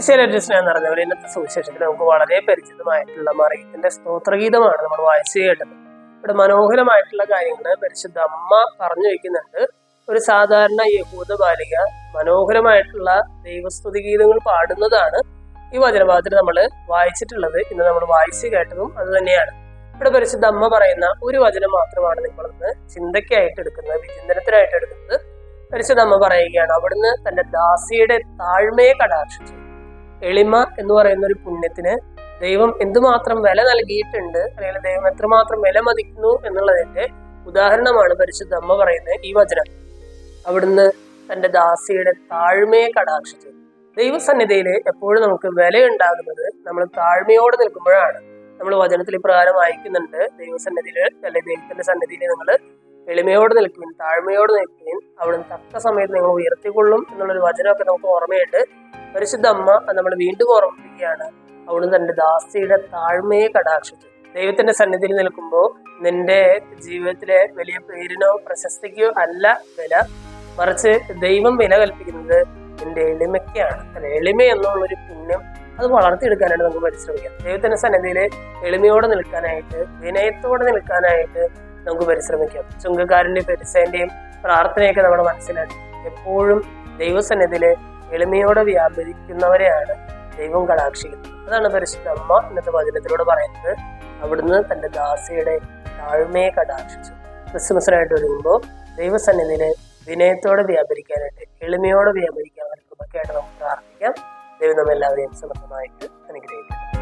ശരീരസ്നേഹം നടന്നവർ ഇന്നത്തെ സുവിശേഷത്തിൽ നമുക്ക് വളരെ പരിചിതമായിട്ടുള്ള മറിയത്തിന്റെ സ്തോത്രഗീതമാണ് നമ്മൾ വായിച്ചു കേട്ടത്. ഇവിടെ മനോഹരമായിട്ടുള്ള കാര്യങ്ങൾ പരിശുദ്ധ അമ്മ പറഞ്ഞു വയ്ക്കുന്നുണ്ട് ഒരു സാധാരണ യഹൂദ ബാലിക മനോഹരമായിട്ടുള്ള ദൈവസ്തുതി ഗീതങ്ങൾ പാടുന്നതാണ് ഈ വചനഭാഗത്തിൽ നമ്മൾ വായിച്ചിട്ടുള്ളത്. ഇന്ന് നമ്മൾ വായിച്ചു കേട്ടതും അത് തന്നെയാണ്. ഇവിടെ പരിശുദ്ധ അമ്മ പറയുന്ന ഒരു വചനം മാത്രമാണ് നിങ്ങളിന്ന് ചിന്തയ്ക്കായിട്ട് എടുക്കുന്നത് വിചിന്തനത്തിനായിട്ട് എടുക്കുന്നത്. പരിശുദ്ധ അമ്മ പറയുകയാണ് അവിടുന്ന് തന്റെ ദാസിയുടെ താഴ്മയെ കടാക്ഷിച്ചു. എളിമ എന്ന് പറയുന്ന ഒരു പുണ്യത്തിന് ദൈവം എന്തുമാത്രം വില നൽകിയിട്ടുണ്ട് അല്ലെങ്കിൽ ദൈവം എത്രമാത്രം വില മതിക്കുന്നു എന്നുള്ളതിന്റെ ഉദാഹരണമാണ് പരിശുദ്ധ അമ്മ പറയുന്നത് ഈ വചനം. അവിടുന്ന് തന്റെ ദാസിയുടെ താഴ്മയെ കടാക്ഷിച്ചു. ദൈവസന്നിധിയിൽ എപ്പോഴും നമുക്ക് വിലയുണ്ടാകുന്നത് നമ്മൾ താഴ്മയോടെ നിൽക്കുമ്പോഴാണ്. നമ്മൾ വചനത്തിൽ ഇപ്രകാരം വായിക്കുന്നുണ്ട് ദൈവസന്നിധിയിൽ അല്ലെങ്കിൽ ദൈവത്തിന്റെ സന്നിധിയിൽ നിങ്ങൾ എളിമയോട് നിൽക്കുകയും താഴ്മയോട് നിൽക്കുകയും അവിടുന്ന് തക്ക സമയത്ത് നിങ്ങൾ ഉയർത്തിക്കൊള്ളും എന്നുള്ളൊരു വചനമൊക്കെ നമുക്ക് ഓർമ്മയുണ്ട്. പരിശുദ്ധ അമ്മ നമ്മൾ വീണ്ടും ഓർമ്മിപ്പിക്കുകയാണ്. അവിടുന്ന് തന്റെ ദാസിയുടെ താഴ്മയെ കടാക്ഷിച്ചു. ദൈവത്തിന്റെ സന്നിധിയിൽ നിൽക്കുമ്പോൾ നിന്റെ ജീവിതത്തിലെ വലിയ പേരിനോ പ്രശസ്തിക്കോ അല്ല വില. മറിച്ച് ദൈവം വില കൽപ്പിക്കുന്നത് നിന്റെ എളിമയ്ക്കാണ്. അല്ല എളിമ എന്നുള്ളൊരു പുണ്യം അത് വളർത്തിയെടുക്കാനായിട്ട് നമുക്ക് പരിശ്രമിക്കാം. ദൈവത്തിന്റെ സന്നിധിയിൽ എളിമയോടെ നിൽക്കാനായിട്ട് വിനയത്തോടെ നിൽക്കാനായിട്ട് നമുക്ക് പരിശ്രമിക്കാം. ചുങ്കക്കാരന്റെയും പെരിസേന്റെയും പ്രാർത്ഥനയൊക്കെ നമ്മുടെ മനസ്സിലാക്കി. എപ്പോഴും ദൈവസന്നിധിയിൽ എളിമയോടെ വ്യാപരിക്കുന്നവരെയാണ് ദൈവം കടാക്ഷിക്കുന്നത് അതാണ് പരിശുദ്ധ അമ്മ ഇന്നത്തെ വചനത്തിലൂടെ പറയുന്നത്. അവിടുന്ന് തന്റെ ദാസിയുടെ താഴ്മയെ കടാക്ഷിച്ചു. ക്രിസ്മസിനായിട്ട് ഒരുങ്ങുമ്പോൾ ദൈവസന്നിധിയിൽ വിനയത്തോടെ വ്യാപരിക്കാനായിട്ട് എളിമയോടെ വ്യാപരിക്കാൻ കൃപയ്ക്കായിട്ട് നമുക്ക് പ്രാർത്ഥിക്കാം. ദൈവം നമ്മെല്ലാവരെയും സമർത്ഥമായിട്ട് അനുഗ്രഹിക്കും